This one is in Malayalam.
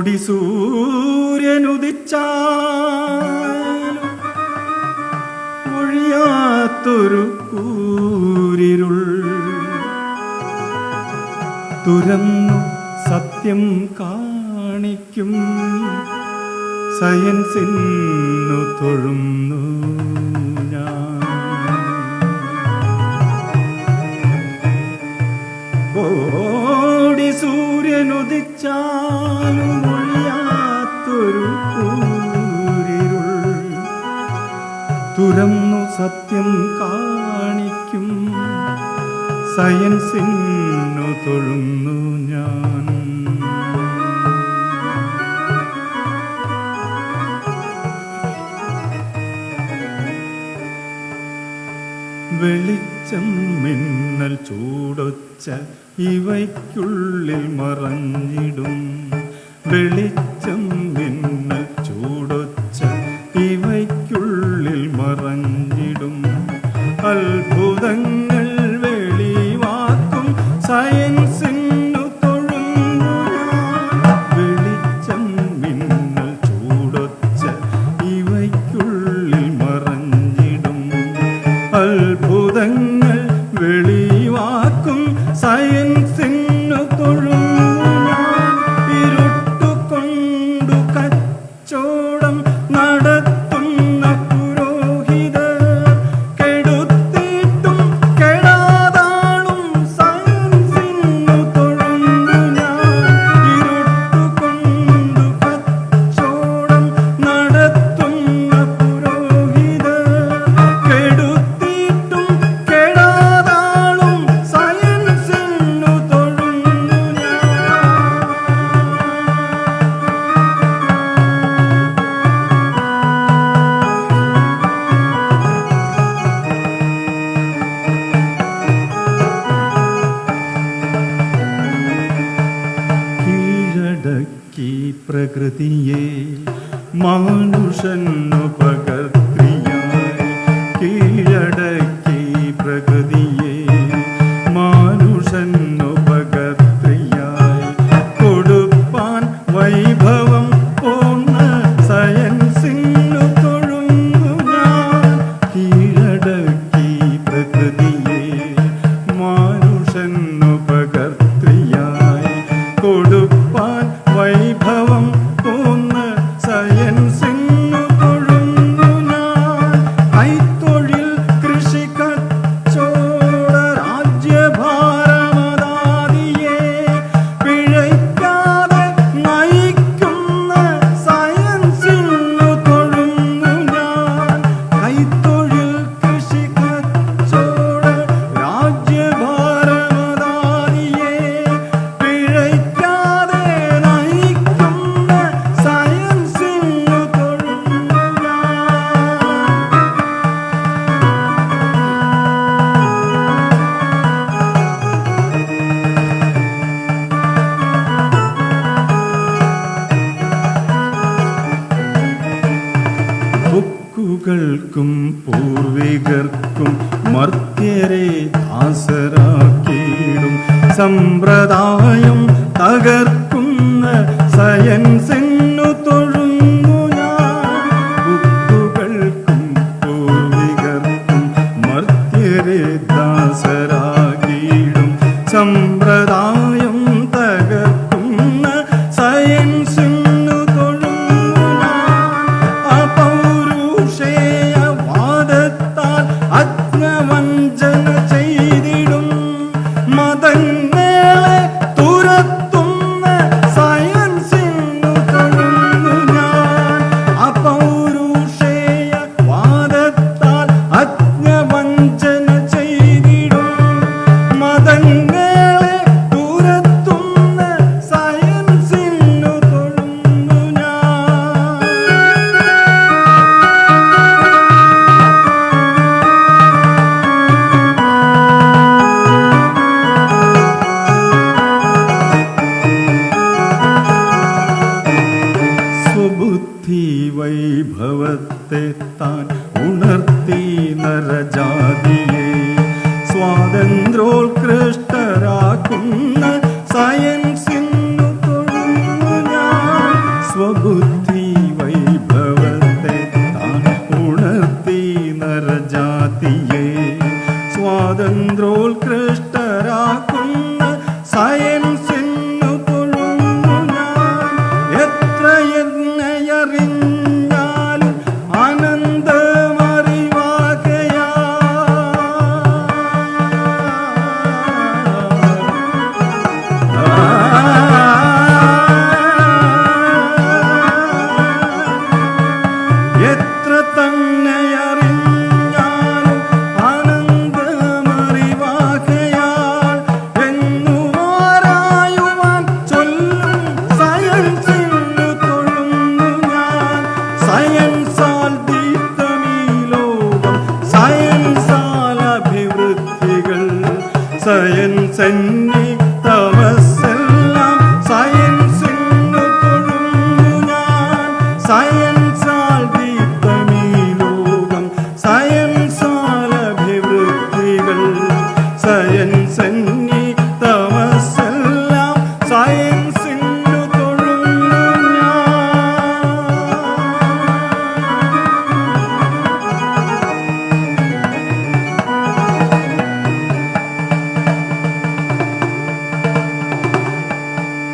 കൊടി സൂര്യനുദിച്ചൊഴിയാത്തൊരു കൂരിരുൾ. തുരന്നു സത്യം കാണിക്കും സയൻസിന്നു തൊഴുന്നു ഞാൻ. സൂര്യനുദിച്ചാലും തുറന്നു സത്യം കാണിക്കും. സയൻസിന്നു തൊഴുന്നു ഞാൻ. വെളിച്ചം മിന്നൽ ചൂടൊച്ച ഇവയ്ക്കുള്ളിൽ മറഞ്ഞിടും. വെളിച്ചം മിന്നൽ ചൂടൊച്ച അത്ഭുതങ്ങൾ പ്രകൃതിയെ മാനുഷനുപകർത്തി പിതൃക്കൾക്കും പൂർവികർക്കും മർത്യരെ ദാസരാക്കിയിടും സമ്പ്രദായം തകർക്കുന്ന സയൻസിനു തൊഴുന്നു ഞാൻ. ബുദ്ധുകൾക്കും പൂർവികർക്കും മർത്യരെ ദാസരാക്കിയിടും സമ്പ്രദായം पृथ्वी वैभवते उणर्ती नर जाति स्वातंत्रोल சென்னி தவசெல்லாம் சயன் சென்னு தொழும் நான். சயன்